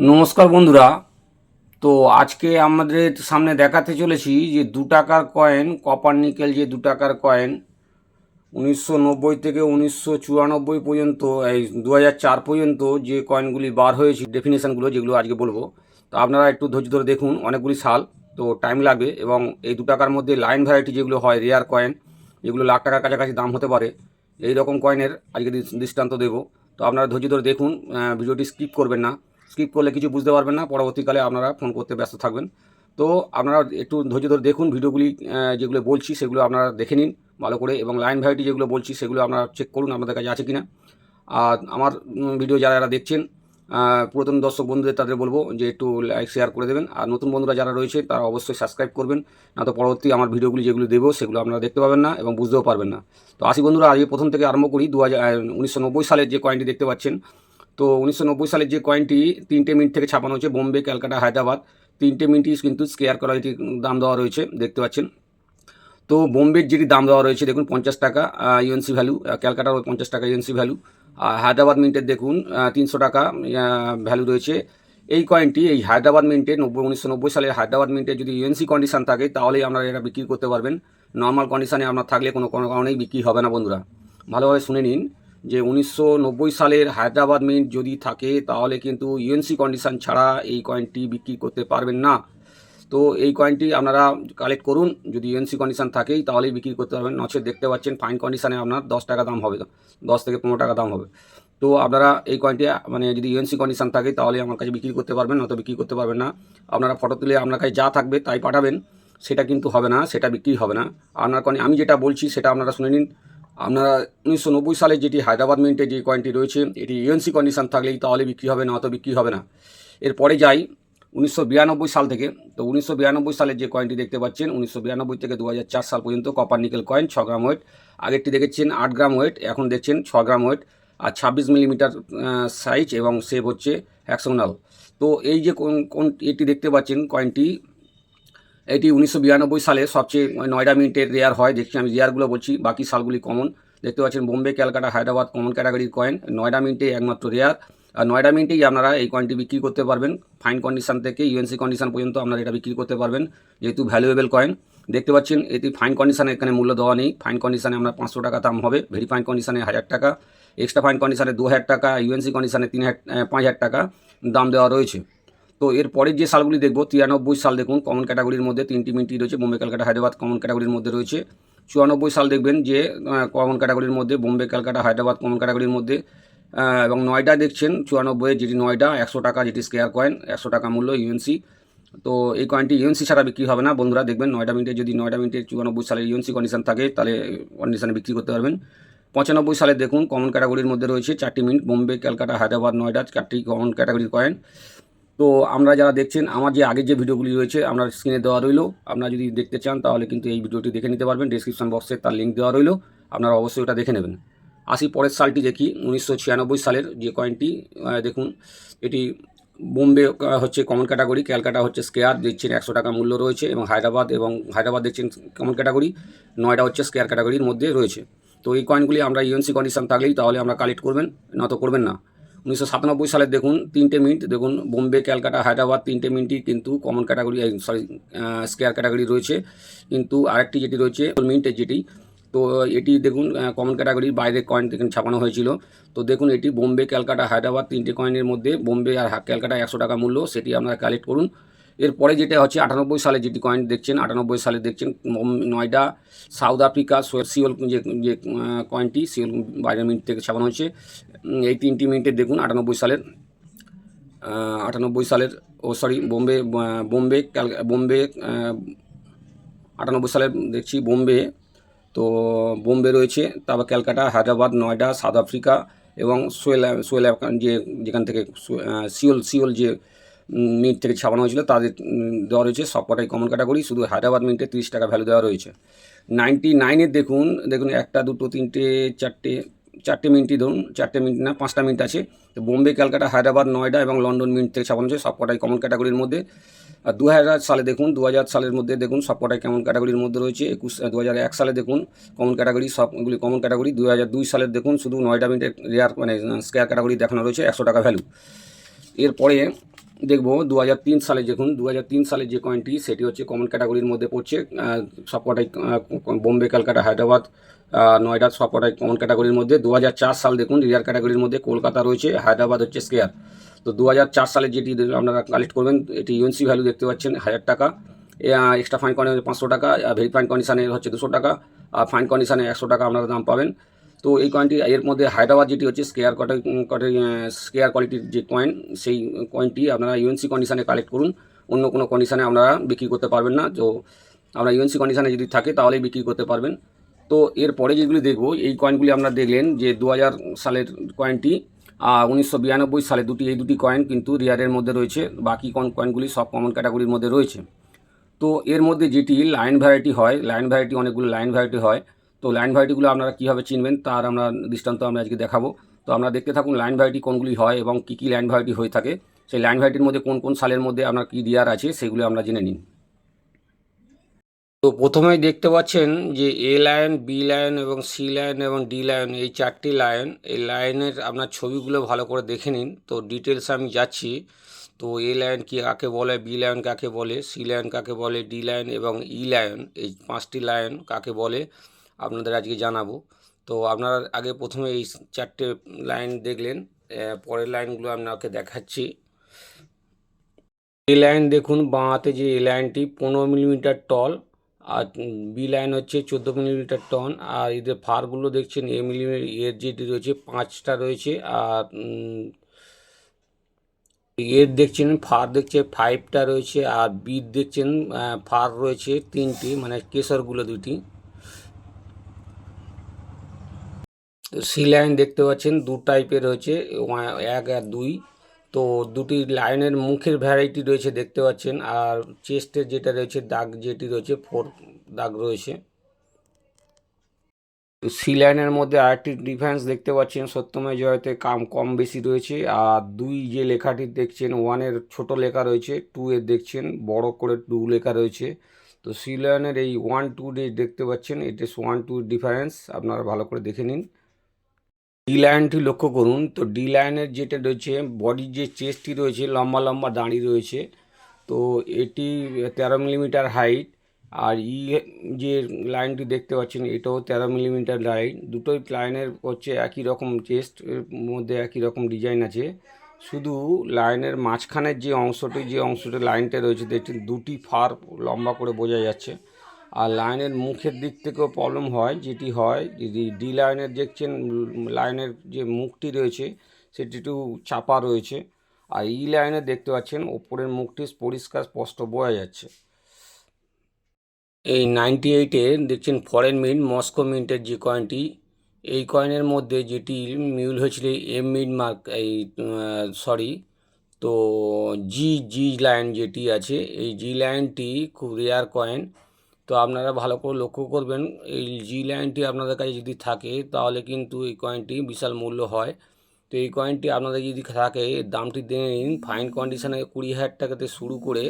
নমস্কার বন্ধুরা। তো আজকে আমাদের সামনে দেখাতে চলেছি যে দু টাকার কয়েন কপার নিকেল যে দু টাকার কয়েন উনিশশো নব্বই থেকে উনিশশো চুরানব্বই পর্যন্ত, এই দু চার পর্যন্ত যে কয়েনগুলি বার হয়েছে ডেফিনেশনগুলো যেগুলো আজকে বলব। তো আপনারা একটু ধৈর্য ধরে দেখুন, অনেকগুলি সাল, তো টাইম লাগবে এবং এই দু টাকার মধ্যে লাইন ভ্যারাইটি যেগুলো হয় রেয়ার কয়েন যেগুলো লাখ টাকার কাছাকাছি দাম হতে পারে এই রকম কয়েনের আজকে দৃষ্টান্ত দেবো। তো আপনারা ধৈর্য ধরে দেখুন ভিডিওটি স্কিপ করবেন না। স্কিপ করলে কিছু বুঝতে পারবেন না, পরবর্তীকালে আপনারা ফোন করতে ব্যস্ত থাকবেন। তো আপনারা একটু ধৈর্য ধরে দেখুন ভিডিওগুলি যেগুলো বলছি সেগুলো আপনারা দেখে নিন ভালো করে এবং লাইন ভ্যারাইটি যেগুলো বলছি সেগুলো আপনারা চেক করুন আপনাদের কাছে আছে কি না আর আমার ভিডিও যারা যারা দেখছেন পুরাতন দর্শক বন্ধুদের তাদের বলব যে একটু লাইক শেয়ার করে দেবেন। আর নতুন বন্ধুরা যারা রয়েছে তারা অবশ্যই সাবস্ক্রাইব করবেন না তো পরবর্তী আমার ভিডিওগুলি যেগুলো দেবো সেগুলো আপনারা দেখতে পাবেন না এবং বুঝতেও পারবেন না। তো আসি বন্ধুরা, আজকে প্রথম থেকে আরম্ভ করি। দু হাজার সালের যে কয়েনটি দেখতে পাচ্ছেন তো উনিশশো নব্বই সালের যে কয়েনটি তিনটে মিনিট থেকে ছাপানো হচ্ছে বোম্বে, ক্যালকাটা, হায়দ্রাবাদ, তিনটে মিনিটই কিন্তু স্কেয়ার কোয়ালিটি দাম দেওয়া রয়েছে, দেখতে পাচ্ছেন। তো বোম্বের যেটি দাম দেওয়া রয়েছে, দেখুন, পঞ্চাশ টাকা ইউএনসি ভ্যালু ক্যালকাটার পঞ্চাশ টাকা ইউএনসি ভ্যালু আর হায়দ্রাবাদ মিন্টের দেখুন তিনশো টাকা ভ্যালু রয়েছে। এই কয়েনটি, এই হায়দ্রাবাদ মিন্টে, নব্বই, উনিশশো নব্বই সালের হায়দ্রাবাদ মিন্টে যদি ইউএনসি কন্ডিশন থাকে, তাহলেই আপনারা এটা বিক্রি করতে পারবেন। নর্মাল কন্ডিশনে আপনার থাকলে কোনো কোনো কারণেই বিক্রি হবে না, বন্ধুরা। ভালোভাবে শুনে নিন। যে উনিশশো নব্বই সালের হায়দ্রাবাদ মিন্ট যদি থাকে, তাহলে কিন্তু ইউএনসি কন্ডিশন ছাড়া এই কয়েনটি বিক্রি করতে পারবেন না। তো এই কয়েনটি আপনারা কালেক্ট করুন, যদি ইউএনসি কন্ডিশন থাকেই, তাহলেই বিক্রি করতে পারবেন। নচে দেখতে পাচ্ছেন ফাইন কন্ডিশনে আপনার দশ টাকা দাম হবে, দশ থেকে পনেরো টাকা দাম হবে। তো আপনারা এই কয়েনটি মানে যদি ইউএনসি কন্ডিশন থাকে, তাহলে আমার কাছে বিক্রি করতে পারবেন, নয়তো বিক্রি করতে পারবেন না। আপনারা ফটো তুলে আপনার কাছে যা থাকবে, তাই পাঠাবেন। সেটা কিন্তু হবে না, সেটা বিক্রি হবে না। আপনার কয়েন আমি যেটা বলছি, সেটা আপনারা শুনে নিন। আপনারা উনিশশো নব্বই সালে যেটি হায়দ্রাবাদ মিন্টে যে কয়েনটি রয়েছে, এটি ইউএনসি কন্ডিশন থাকলেই তাহলে বিক্রি হবে, না অত বিক্রি হবে না। এরপরে যাই, উনিশশো বিরানব্বই সাল থেকে, তো উনিশশো বিরানব্বই সালের যে কয়েনটি দেখতে পাচ্ছেন, উনিশশো বিরানব্বই থেকে দু হাজার চার সাল পর্যন্ত কপার নিকেল কয়েন ছ গ্রাম ওয়েট আগেরটি দেখেছেন আট গ্রাম ওয়েট এখন দেখছেন ছ গ্রাম ওয়েট আর ছাব্বিশ মিলিমিটার সাইজ এবং সেভ হচ্ছে হ্যাক্সোনাল তো এই যে কোন কোন এটি দেখতে পাচ্ছেন কয়েনটি এটি উনিশশো বিরানব্বই সালে সবচেয়ে নয়ডা মিনিটের রেয়ার হয়, দেখছি আমি রেয়ারগুলো বলছি, বাকি সালগুলি কমন দেখতে পাচ্ছেন বোম্বে, ক্যালকাটা, হায়দ্রাবাদ কমন ক্যাটাগরির কয়েন নয়ডা মিনিটে একমাত্র রেয়ার আর নয়ডা মিনিটেই আপনারা এই কয়েনটি বিক্রি করতে পারবেন। ফাইন কন্ডিশন থেকে ইউএনসি কন্ডিশন পর্যন্ত আপনারা এটা বিক্রি করতে পারবেন, যেহেতু ভ্যালুয়েবল কয়েন দেখতে পাচ্ছেন এটি ফাইন কন্ডিশনে এখানে মূল্য দেওয়া নেই। ফাইন কন্ডিশনে আপনার পাঁচশো টাকা দাম হবে ভেরি ফাইন কন্ডিশনে হাজার টাকা। এক্সট্রা ফাইন কন্ডিশনে দু হাজার টাকা ইউএনসি কন্ডিশনে তিন হাজার পাঁচ হাজার টাকা দাম দেওয়া রয়েছে। তো এর পরের যে সালগুলি দেখব, তিরানব্বই সাল দেখুন কমন ক্যাটাগরির মধ্যে তিনটি মিনিটই রয়েছে, বোম্বে, ক্যালকাটা, হায়দ্রাবাদ কমন ক্যাটাগরির মধ্যে রয়েছে। চুরানব্বই সাল দেখবেন যে কমন ক্যাটাগরির মধ্যে বোম্বে, ক্যালকাটা, হায়দ্রাবাদ কমন ক্যাটাগরির মধ্যে এবং নয়ডা দেখছেন চুরানব্বই যেটি নয়ডা, একশো টাকা যেটি স্কেয়ার কয়েন একশো টাকা মূল্য ইউএনসি তো এই কয়েনটি ইউএনসি ছাড়া বিক্রি হবে না, বন্ধুরা দেখবেন নয়ডা মিনিটে যদি নয়ডা মিনিটে চুরানব্বই সালে ইউএনসি কন্ডিশন থাকে, তাহলে কন্ডিশনে বিক্রি করতে পারবেন। পঁচানব্বই সালে দেখুন কমন ক্যাটাগরির মধ্যে রয়েছে চারটি মিনিট, বোম্বে, ক্যালকাটা, হায়দ্রাবাদ, নয়ডা, চারটি কমন ক্যাটাগরির কয়েন তো আমরা যারা দেখছেন, আমার যে আগের যে ভিডিওগুলি রয়েছে, আপনার স্ক্রিনে দেওয়া রইল। আপনারা যদি দেখতে চান, তাহলে কিন্তু এই ভিডিওটি দেখে নিতে পারবেন। ডিসক্রিপশন বক্সে তার লিঙ্ক দেওয়া রইল। আপনারা অবশ্যই ওটা দেখে নেবেন। আসি পরের সালটি দেখি, উনিশশো ছিয়ানব্বই সালের যে কয়েনটি দেখুন, এটি বোম্বে হচ্ছে কমন ক্যাটাগরি ক্যালকাটা হচ্ছে স্কেয়ার দেখছেন একশো টাকা মূল্য রয়েছে এবং হায়দ্রাবাদ এবং হায়দ্রাবাদ দেখছেন কমন ক্যাটাগরি নয়ডা হচ্ছে স্কেয়ার ক্যাটাগরির মধ্যে রয়েছে। তো এই কয়েনগুলি আমরা ইউএনসি কন্ডিশন থাকলেই তাহলে আমরা কালেক্ট করবেন, নত করবেন না। উনিশশো সাতানব্বই সালে দেখুন তিনটে মিনিট, দেখুন বোম্বে, ক্যালকাটা, হায়দ্রাবাদ তিনটে মিনিটই কিন্তু common category sorry square category রয়েছে। কিন্তু আরেকটি যেটি রয়েছে মিনিটের যেটি, তো এটি দেখুন কমন ক্যাটাগরির বাইরে কয়েন দেখুন ছাপানো হয়েছিল। তো দেখুন এটি বোম্বে, ক্যালকাটা, হায়দ্রাবাদ তিনটে কয়েনের মধ্যে, বোম্বে আর ক্যালকাটা একশো টাকা মূল্য, সেটি আপনারা কালেক্ট করুন। এরপরে যেটা হচ্ছে আটানব্বই সালে যেটি কয়েন দেখছেন, আটানব্বই সালে দেখছেন নয়ডা সাউথ আফ্রিকা সিওল যে যে কয়েনটি সিওল বাইরের মিনিট থেকে ছাপানো হয়েছে। এই তিনটি মিনিটে দেখুন, আটানব্বই সালের আটানব্বই সালের, ও সরি বোম্বে বোম্বে ক্যাল বোম্বে আটানব্বই সালের দেখছি বোম্বে। তো বোম্বে রয়েছে, তারপর ক্যালকাটা, হায়দ্রাবাদ, নয়ডা সাউথ আফ্রিকা এবং সোয়েল সোয়েল যে, যেখান থেকে সিওল সিওল যে মিট থেকে ছাপানো হয়েছিল, তাদের দেওয়া রয়েছে সবকটাই কমন ক্যাটাগরি শুধু হায়দ্রাবাদ মিন্টে তিরিশ টাকা ভ্যালু দেওয়া রয়েছে। নাইনটি নাইনের দেখুন দেখুন একটা, দুটো, তিনটে, চারটে চারটে মিনিটই ধরুন, চারটে মিনিট না, পাঁচটা মিনিট আছে। তো বোম্বে, ক্যালকাটা, হায়দ্রাবাদ, নয়ডা এবং লন্ডন মিন্ট থেকে ছাপানো হয়েছে সবকটাই কমন ক্যাটাগরির মধ্যে। আর দু হাজার সালে দেখুন দু হাজার সালের মধ্যে দেখুন সবকটাই কমন ক্যাটাগরির মধ্যে রয়েছে। একুশ দু হাজার এক সালে দেখুন কমন ক্যাটাগরি সবগুলি কমন ক্যাটাগরি দু হাজার দুই সালের দেখুন শুধু নয়ডা মিনিটের রেয়ার মানে স্কেয়ার ক্যাটাগরি দেখানো রয়েছে, একশো টাকা ভ্যালু এরপরে দেখব দু হাজার তিন সালে দেখুন দু হাজার তিন সালে যে কয়েনটি সেটি হচ্ছে কমন ক্যাটাগরির মধ্যে পড়ছে। সবকটাই বোম্বে কলকাতা হায়দ্রাবাদ নয়ডা সবকটাই কমন ক্যাটাগরির মধ্যে। দু হাজার চার সাল দেখুন রিয়ার ক্যাটাগরির মধ্যে কলকাতা রয়েছে, হায়দ্রাবাদ হচ্ছে স্কেয়ার তো দু হাজার চার সালে যেটি আপনারা কালেক্ট করবেন, এটি ইউএনসি ভ্যালু দেখতে পাচ্ছেন, হাজার টাকা। এক্সট্রা ফাইন কন্ডিশনে পাঁচশো টাকা ভেরিফাইন কন্ডিশনে হচ্ছে দুশো টাকা, আর ফাইন কন্ডিশনে একশো টাকা আপনারা দাম পাবেন। তো এই কয়েনটি এর মধ্যে হায়দ্রাবাদ যেটি হচ্ছে স্কেয়ার কটে কটে স্কেয়ার কোয়ালিটির যে কয়েন সেই কয়েনটি আপনারা ইউএনসি কন্ডিশনে কালেক্ট করুন। অন্য কোনো কন্ডিশনে আপনারা বিক্রি করতে পারবেন না। তো আপনারা ইউএনসি কন্ডিশনে যদি থাকে, তাহলেই বিক্রি করতে পারবেন। তো এরপরে যেগুলি দেখব, এই কয়েনগুলি আপনারা দেখলেন যে দু হাজার সালের কয়েনটি উনিশশো বিরানব্বই সালে দুটি, এই দুটি কয়েন কিন্তু রিয়ারের মধ্যে রয়েছে। বাকি কন কয়েনগুলি সব কমন ক্যাটাগরির মধ্যে রয়েছে। তো এর মধ্যে যেটি লাইন ভ্যারাইটি হয় লাইন ভ্যারাইটি অনেকগুলো লাইন ভ্যারাইটি হয় তো লাইন ভ্যারাইটিগুলো আপনারা কীভাবে চিনবেন তার আমরা দৃষ্টান্ত আমরা আজকে দেখাবো। তো আপনারা দেখতে থাকুন লাইন ভ্যারাইটি কোনগুলি হয় এবং কী কী লাইন ভ্যারাইটি হয়ে থাকে। সেই লাইন ভ্যারাইটির মধ্যে কোন কোন সালের মধ্যে আপনার কী রিয়ার আছে সেগুলো আমরা জেনে নিন। তো প্রথমেই দেখতে পাচ্ছেন যে এ লাইন বি লাইন এবং সি লাইন এবং ডি লাইন এই চারটি লাইন এই লাইনের আপনার ছবিগুলো ভালো করে দেখে নিন। তো ডিটেলস আমি যাচ্ছি। তো এ লাইন কি কাকে বলে বি লাইন কাকে বলে সি লাইন কাকে বলে ডি লাইন এবং ই লাইন এই পাঁচটি লাইন কাকে বলে আপনাদের আজকে জানাব। তো আপনারা আগে প্রথমে এই চারটে লাইন দেখলেন পরের লাইনগুলো আপনাকে দেখাচ্ছি। এ লাইন দেখুন, বাঁহাতে যে এ লাইনটি পনেরো মিলিমিটার টল, আর বি লাইন হচ্ছে চোদ্দ মিলিমিটার টন, আর এদের ফারগুলো দেখছেন, এ মিলিমিটার এর যেটি রয়েছে পাঁচটা রয়েছে, আর এর দেখছেন, ফার দেখছে ফাইভটা রয়েছে, আর বির দেখছেন ফার রয়েছে তিনটি মানে কেশরগুলো দুটি। সি লাইন দেখতে পাচ্ছেন, দু টাইপের রয়েছে এক আর দুই। তো দুটি লাইনের মুখের ভ্যারাইটি রয়েছে দেখতে পাচ্ছেন, আর চেস্টের যেটা রয়েছে, দাগ যেটি রয়েছে ফোর দাগ রয়েছে। তো সি লাইনের মধ্যে আরেকটি ডিফারেন্স দেখতে পাচ্ছেন সত্যময় জয়তে কাম কম বেশি রয়েছে, আর দুই যে লেখাটি দেখছেন ওয়ানের ছোট লেখা রয়েছে টু এর দেখছেন, বড় করে টু লেখা রয়েছে। তো সি লাইনের এই ওয়ান টু দেখতে পাচ্ছেন এটা ওয়ান টু ডিফারেন্স আপনারা ভালো করে দেখে নিন। ডি লাইনটি লক্ষ্য করুন। তো ডি লাইনের যেটা রয়েছে বডির যে চেস্টটি রয়েছে, লম্বা লম্বা দাঁড়ি রয়েছে। তো এটি তেরো মিলিমিটার হাইট আর ই যে লাইনটি দেখতে পাচ্ছেন, এটাও তেরো মিলিমিটার লাইন দুটোই লাইনের হচ্ছে একই রকম চেস্ট মধ্যে একই রকম ডিজাইন আছে। শুধু লাইনের মাঝখানের যে অংশটি যে অংশটি লাইনটা রয়েছে দুটি ফার লম্বা করে বোঝা যাচ্ছে। আর লাইনের মুখের দিক থেকেও প্রবলেম হয়, যেটি হয় যদি ডি লাইনের দেখছেন, লাইনের যে মুখটি রয়েছে, সেটি একটু চাপা রয়েছে। আর ই লাইনে দেখতে পাচ্ছেন, ওপরের মুখটি পরিষ্কার, স্পষ্ট বোঝা যাচ্ছে। এই নাইনটি এইটে দেখছেন ফরেন মিন্ট মস্কো মিন্টের যে কয়েনটি এই কয়েনের মধ্যে যেটি মিউল হয়েছিল এম মিন্ট মার্ক এই সরি তো জি জি লাইন যেটি আছে, এই জি লাইনটি খুব রেয়ার কয়েন তো আপনারা ভালো করে লক্ষ্য করবেন, এই জি লাইনটি আপনাদের কাছে যদি থাকে, তাহলে কিন্তু এই কয়েনটি বিশাল মূল্য হয়। তো এই কয়েনটি আপনাদের যদি থাকে, দামটি দেখে নিন। ফাইন কন্ডিশানে কুড়ি হাজার টাকাতে শুরু করে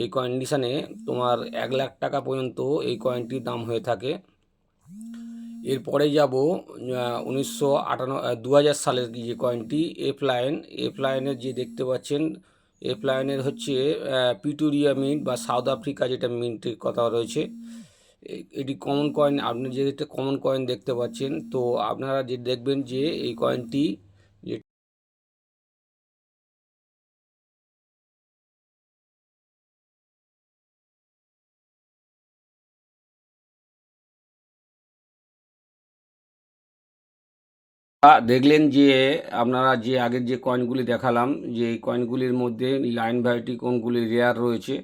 এই কন্ডিশানে তোমার এক লাখ টাকা পর্যন্ত এই কয়েনটির দাম হয়ে থাকে। এরপরে যাব উনিশশো আটান্ন দু সালের যে কয়েনটি এফ লাইন এফ লাইনের যে দেখতে পাচ্ছেন এফ লাইনের হচ্ছে পিটুরিয়া মিন্ট বা সাউথ আফ্রিকা যেটা মিন্টের কথা রয়েছে। এ- এটি কমন কয়েন আপনি যেটা কমন কয়েন দেখতে পাচ্ছেন, তো আপনারা যে দেখবেন যে এই কয়েনটি দেখলেন যে আপনারা যে আগের যে কয়েনগুলি দেখালাম, যে এই কয়েনগুলির মধ্যে লাইন ভ্যারাইটি কোনগুলি রেয়ার রয়েছে,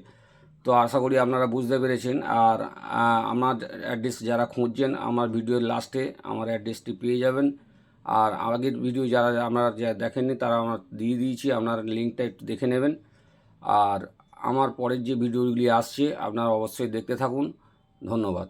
তো আশা করি আপনারা বুঝতে পেরেছেন। আর আমার অ্যাড্রেস যারা খুঁজছেন, আমার ভিডিওর লাস্টে আমার অ্যাড্রেসটি পেয়ে যাবেন। আর আগের ভিডিও যারা, আপনারা যা দেখেননি, তারা আমার দিয়ে দিয়েছি, আপনার লিঙ্কটা একটু দেখে নেবেন। আর আমার পরের যে ভিডিওগুলি আসছে, আপনারা অবশ্যই দেখতে থাকুন। ধন্যবাদ।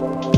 you